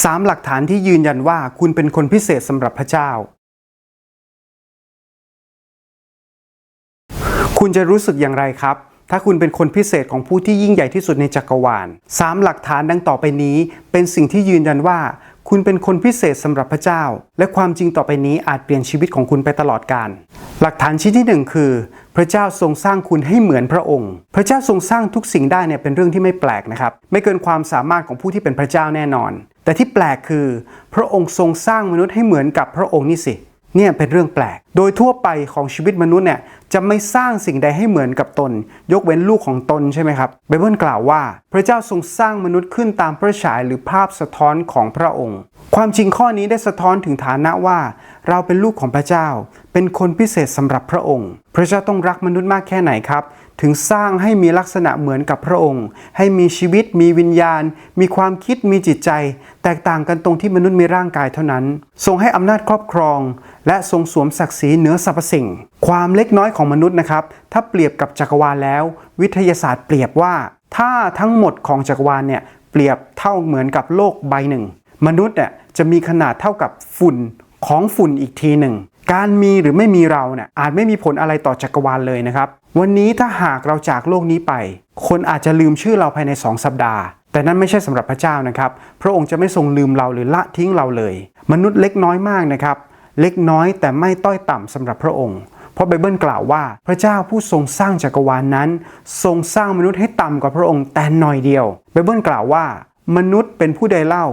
3หลักฐานที่ยืนยันว่าคุณเป็นคนพิเศษสำหรับพระเจ้า คุณจะรู้สึกอย่างไรครับ ถ้าคุณเป็นคนพิเศษของผู้ที่ยิ่งใหญ่ที่สุดในจักรวาล3หลักฐานดังต่อไปนี้ เป็นสิ่งที่ยืนยันว่า คุณเป็นคนพิเศษสำหรับพระเจ้า และความจริงต่อไปนี้อาจเปลี่ยนชีวิตของคุณไปตลอดกาลหลักฐานชิ้นที่หนึ่งคือ พระเจ้าทรงสร้างคุณให้เหมือนพระองค์ พระเจ้าทรงสร้างทุกสิ่งได้เนี่ยเป็นเรื่องที่ไม่แปลกนะครับ ไม่เกินความสามารถของผู้ที่เป็นพระเจ้าแน่นอน แต่ที่แปลกคือพระองค์ทรงสร้างมนุษย์ให้เหมือนกับพระองค์นี่สิ เนี่ยเป็นเรื่องแปลก โดยทั่วไปของชีวิตมนุษย์เนี่ยจะไม่สร้างสิ่งใดให้เหมือนกับตน ยกเว้นลูกของตนใช่ไหมครับไบเบิลกล่าวว่า พระเจ้าทรงสร้างมนุษย์ขึ้นตามพระฉายหรือภาพสะท้อนของพระองค์ ความจริงข้อนี้ได้สะท้อนถึงฐานะว่า เราเป็นลูกของพระเจ้า เป็นคนพิเศษสำหรับพระองค์ พระเจ้าต้องรักมนุษย์มากแค่ไหนครับ ถึงสร้างให้มีลักษณะเหมือนกับพระองค์ ให้มีชีวิต มีวิญญาณ มีความคิดมีจิตใจ แตกต่างกันตรงที่มนุษย์มีร่างกายเท่านั้น ทรงให้อำนาจครอบครอง และทรงสวมศักดิ์ศรีเหนือสรรพสิ่ง ความเล็กน้อยของมนุษย์นะครับ ถ้าเปรียบกับจักรวาลแล้ว วิทยาศาสตร์เปรียบว่า ถ้าทั้งหมดของจักรวาลเนี่ยเปรียบเท่าเหมือนกับโลกใบหนึ่ง มนุษย์เนี่ยจะมีขนาดเท่ากับฝุ่นของฝุ่นอีกทีหนึ่ง การมีหรือไม่มีเราเนี่ยอาจไม่มีผลอะไรต่อจักรวาลเลยนะครับ วันนี้ถ้าหากเราจากโลกนี้ไป คนอาจจะลืมชื่อเราภายใน 2 สัปดาห์ แต่นั่นไม่ใช่สำหรับพระเจ้านะครับ พระองค์จะไม่ทรงลืมเราหรือละทิ้งเราเลย มนุษย์เล็กน้อยมากนะครับ เล็กน้อยแต่ไม่ต้อยต่ำสำหรับพระองค์เพราะไบเบิลกล่าวว่าพระเจ้าผู้ทรงสร้างจักรวาลนนั้น ทรงสร้างมนุษย์ให้ต่ำกว่าพระองค์แต่หน่อยเดียวไบเบิลกล่าวว่า มนุษย์เป็นผู้ใดเล่า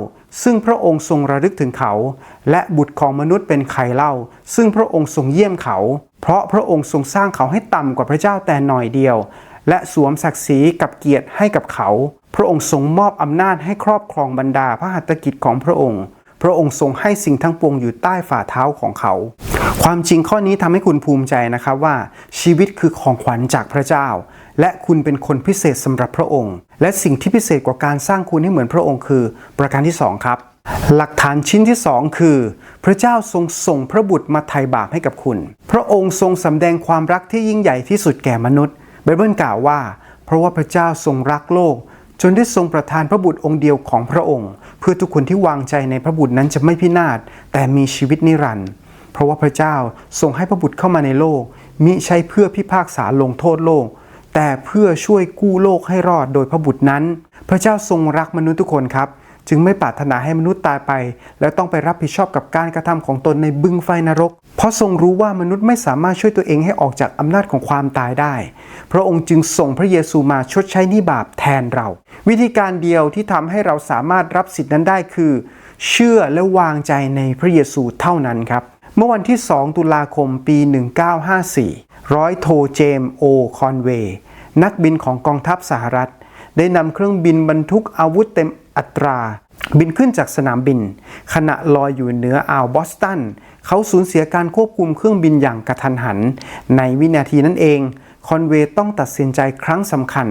ซึ่งพระองค์ทรงระลึกถึงเขา และบุตรของมนุษย์เป็นใครเล่า ซึ่งพระองค์ทรงเยี่ยมเขา เพราะพระองค์ทรงสร้างเขาให้ต่ำกว่าพระเจ้าแต่หน่อยเดียว และสวมศักดิ์ศรีกับเกียรติให้กับเขา พระองค์ทรงมอบอำนาจให้ครอบครองบรรดาพระหัตถกิจของพระองค์ พระองค์ทรงให้สิ่งทั้งปวงอยู่ใต้ฝ่าเท้าของเขา ความจริงข้อนี้ทำให้คุณภูมิใจนะครับว่า ชีวิตคือของขวัญจากพระเจ้า และคุณเป็นคนพิเศษสำหรับพระองค์ และสิ่งที่พิเศษกว่าการสร้างคุณให้เหมือนพระองค์คือ ประการที่สองครับ หลักฐานชิ้นที่สองคือ พระเจ้าทรงส่งพระบุตรมาไถ่บาปให้กับคุณ พระองค์ทรงสำแดงความรักที่ยิ่งใหญ่ที่สุดแก่มนุษย์ไบเบิลกล่าวว่า เพราะว่าพระเจ้าทรงรักโลก จนได้ทรงประทานพระบุตรองค์เดียวของพระองค์ เพื่อทุกคนที่วางใจในพระบุตรนั้นจะไม่พินาศแต่มีชีวิตนิรันดร์เพราะว่าพระเจ้าทรงให้พระบุตรเข้ามาในโลกมิใช่เพื่อพิพากษาลงโทษโลก แต่เพื่อช่วยกู้โลกให้รอดโดยพระบุตรนั้น พระเจ้าทรงรักมนุษย์ทุกคนครับ จึงไม่ปรารถนาให้มนุษย์ตายไป แล้วต้องไปรับผิดชอบกับการกระทำของตนในบึงไฟนรก เพราะทรงรู้ว่ามนุษย์ไม่สามารถช่วยตัวเองให้ออกจากอำนาจของความตายได้ พระองค์จึงส่งพระเยซูมาชดใช้หนี้บาปแทนเรา วิธีการเดียวที่ทำให้เราสามารถรับสิทธินั้นได้คือ เชื่อและวางใจในพระเยซูเท่านั้นครับ เมื่อวันที่ 2 ตุลาคม ปี 1954 ร้อยโทเจมโอคอนเวย์นักบินของกองทัพสหรัฐ ได้นำเครื่องบินบรรทุกอาวุธเต็มอัตรา บินขึ้นจากสนามบิน ขณะลอยอยู่เหนืออ่าวบอสตัน เขาสูญเสียการควบคุมเครื่องบินอย่างกระทันหัน ในวินาทีนั้นเองคอนเวย์ต้องตัดสินใจครั้งสำคัญ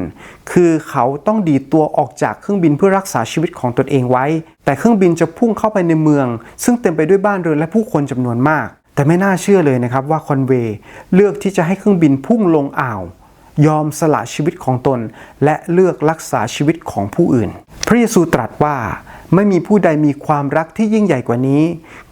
คือเขาต้องดีดตัวออกจากเครื่องบินเพื่อรักษาชีวิตของตนเองไว้ แต่เครื่องบินจะพุ่งเข้าไปในเมือง ซึ่งเต็มไปด้วยบ้านเรือนและผู้คนจำนวนมาก แต่ไม่น่าเชื่อเลยนะครับว่าคอนเวย์เลือกที่จะให้เครื่องบินพุ่งลงอ่าว ยอมสละชีวิตของตน และเลือกรักษาชีวิตของผู้อื่น พระเยซูตรัสว่าไม่มีผู้ใดมีความรักที่ยิ่งใหญ่กว่านี้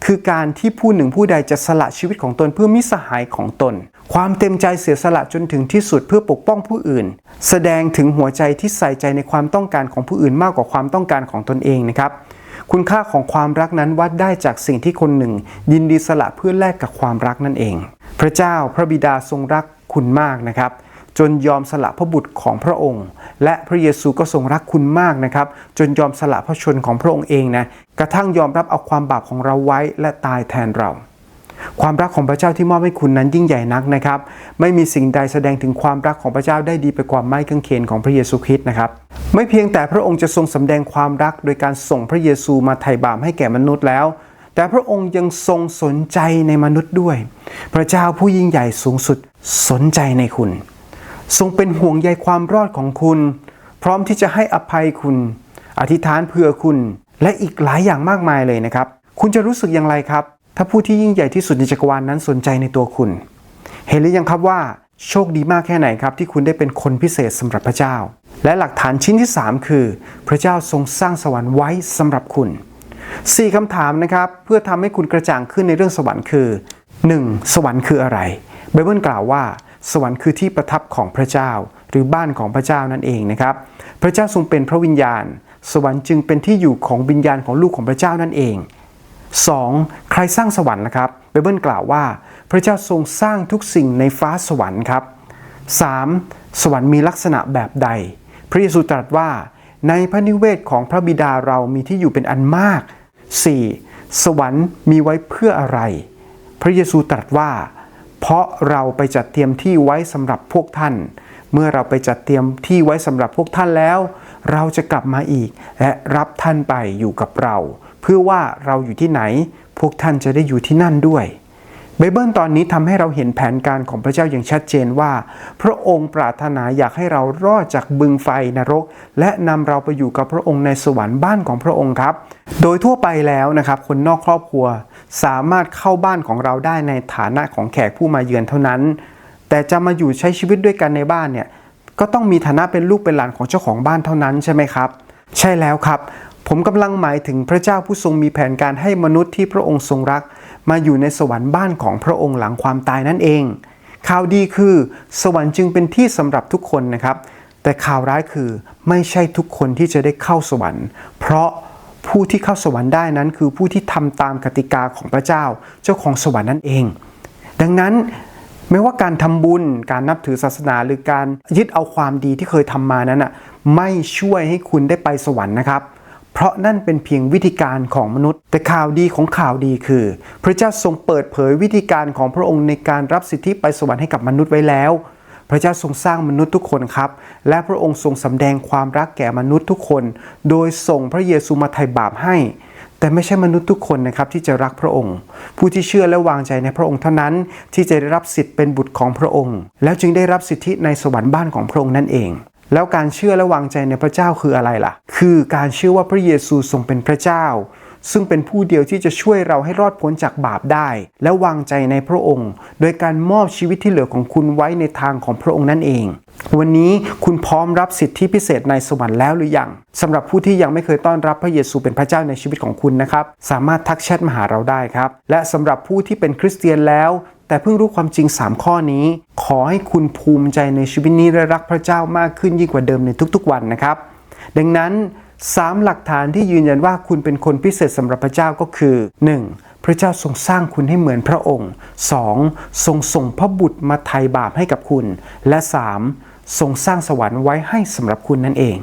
คือการที่ผู้หนึ่งผู้ใดจะสละชีวิตของตนเพื่อมิสหายของตน ความเต็มใจเสียสละจนถึงที่สุดเพื่อปกป้องผู้อื่น แสดงถึงหัวใจที่ใส่ใจในความต้องการของผู้อื่นมากกว่าความต้องการของตนเองนะครับ คุณค่าของความรักนั้นวัดได้จากสิ่งที่คนหนึ่ง ยินดีสละเพื่อแลกกับความรักนั่นเอง พระเจ้าพระบิดาทรงรักคุณมากนะครับ จนยอมสละพระบุตรของพระองค์ และพระเยซูก็ทรงรักคุณมากนะครับ จนยอมสละพระชนของพระองค์เองนะกระทั่งยอมรับเอาความบาปของเราไว้และตายแทนเรา ความรักของพระเจ้าที่มอบให้คุณนั้นยิ่งใหญ่นักนะครับ ไม่มีสิ่งใดแสดงถึงความรักของพระเจ้าได้ดีไปกว่าไม้กางเขนของพระเยซูคริสต์นะครับ ไม่เพียงแต่พระองค์จะทรงสำแดงความรักโดยการส่งพระเยซูมาไถ่บาปให้แก่มนุษย์แล้ว แต่พระองค์ยังทรงสนใจในมนุษย์ด้วย พระเจ้าผู้ยิ่งใหญ่สูงสุดสนใจในคุณ ทรงเป็นห่วงใยความรอดของคุณ พร้อมที่จะให้อภัยคุณ อธิษฐานเพื่อคุณ และอีกหลายอย่างมากมายเลยนะครับ คุณจะรู้สึกอย่างไรครับ ถ้าผู้ที่ยิ่งใหญ่ที่สุดในจักรวาลนนั้นสนใจในตัวคุณ เห็นหรือยังครับว่าโชคดีมากแค่ไหนครับ ที่คุณได้เป็นคนพิเศษสำหรับพระเจ้า และหลักฐานชิ้นที่ 3 คือ พระเจ้าทรงสร้างสวรรค์ไว้สำหรับคุณ 4คำถามนะครับเพื่อทำให้คุณกระจ่างขึ้นในเรื่องสวรรค์คือ 1. สวรรค์คืออะไรไบเบิลกล่าวว่า สวรรค์คือที่ประทับของพระเจ้า หรือบ้านของพระเจ้านั่นเองนะครับพระเจ้าทรงเป็นพระวิญญาณ สวรรค์จึงเป็นที่อยู่ของวิญญาณของลูกของพระเจ้านั่นเอง 2. ใครสร้างสวรรค์นะครับไบเบิลกล่าวว่า พระเจ้าทรงสร้างทุกสิ่งในฟ้าสวรรค์ครับ 3. สวรรค์มีลักษณะแบบใด พระเยซูตรัสว่า ในพระนิเวศของพระบิดาเรามีที่อยู่เป็นอันมาก 4. สวรรค์มีไว้เพื่ออะไร พระเยซูตรัสว่า เพราะเราไปจัดเตรียมที่ไว้สำหรับพวกท่าน เมื่อเราไปจัดเตรียมที่ไว้สำหรับพวกท่านแล้ว เราจะกลับมาอีก และรับท่านไปอยู่กับเรา เพื่อว่าเราอยู่ที่ไหน พวกท่านจะได้อยู่ที่นั่นด้วยไบเบิลตอนนี้ทำให้เราเห็นแผนการของพระเจ้าอย่างชัดเจนว่า พระองค์ปรารถนาอยากให้เรารอดจากบึงไฟนรก และนำเราไปอยู่กับพระองค์ในสวรรค์บ้านของพระองค์ครับ โดยทั่วไปแล้วนะครับคนนอกครอบครัวสามารถเข้าบ้านของเราได้ในฐานะของแขกผู้มาเยือนเท่านั้น แต่จะมาอยู่ใช้ชีวิตด้วยกันในบ้านเนี่ย ก็ต้องมีฐานะเป็นลูกเป็นหลานของเจ้าของบ้านเท่านั้นใช่ไหมครับ ใช่แล้วครับ ผมกำลังหมายถึงพระเจ้าผู้ทรงมีแผนการให้มนุษย์ที่พระองค์ทรงรัก มาอยู่ในสวรรค์บ้านของพระองค์หลังความตายนั่นเอง ข่าวดีคือ สวรรค์จึงเป็นที่สำหรับทุกคนนะครับ แต่ข่าวร้ายคือไม่ใช่ทุกคนที่จะได้เข้าสวรรค์ เพราะผู้ที่เข้าสวรรค์ได้นั้น คือผู้ที่ทำตามกติกาของพระเจ้า เจ้าของสวรรค์นั่นเอง ดังนั้น ไม่ว่าการทำบุญ การนับถือศาสนาหรือการยึดเอาความดีที่เคยทำมานั้นอะไม่ช่วยให้คุณได้ไปสวรรค์นะครับ เพราะนั่นเป็นเพียงวิธีการของมนุษย์ แต่ข่าวดีของข่าวดีคือ พระเจ้าทรงเปิดเผยวิธีการของพระองค์ในการรับสิทธิไปสวรรค์ให้กับมนุษย์ไว้แล้ว พระเจ้าทรงสร้างมนุษย์ทุกคนครับ และพระองค์ทรงสำแดงความรักแก่มนุษย์ทุกคน โดยส่งพระเยซูมาไถ่บาปให้ แต่ไม่ใช่มนุษย์ทุกคนนะครับที่จะรักพระองค์ ผู้ที่เชื่อและวางใจในพระองค์เท่านั้นที่จะได้รับสิทธิ์เป็นบุตรของพระองค์ แล้วจึงได้รับสิทธิในสวรรค์บ้านของพระองค์นั่นเองแล้วการเชื่อและวางใจในพระเจ้าคืออะไรล่ะ คือการเชื่อว่าพระเยซูทรงเป็นพระเจ้า ซึ่งเป็นผู้เดียวที่จะช่วยเราให้รอดพ้นจากบาปได้ และวางใจในพระองค์ โดยการมอบชีวิตที่เหลือของคุณไว้ในทางของพระองค์นั่นเอง วันนี้คุณพร้อมรับสิทธิพิเศษในสวรรค์แล้วหรือยังสำหรับผู้ที่ยังไม่เคยต้อนรับพระเยซูเป็นพระเจ้าในชีวิตของคุณนะครับ สามารถทักแชทมาหาเราได้ครับ และสำหรับผู้ที่เป็นคริสเตียนแล้วแต่เพิ่งรู้ความจริง 3 ข้อนี้ ขอให้คุณภูมิใจในชีวิตนี้และรักพระเจ้ามากขึ้นยิ่งกว่าเดิมในทุกๆวันนะครับ ดังนั้น 3 หลักฐานที่ยืนยันว่าคุณเป็นคนพิเศษสำหรับพระเจ้าก็คือ 1. พระเจ้าทรงสร้างคุณให้เหมือนพระองค์ 2. ทรงส่งพระบุตรมาไถ่บาปให้กับคุณ และ 3. ทรงสร้างสวรรค์ไว้ให้สำหรับคุณนั่นเอง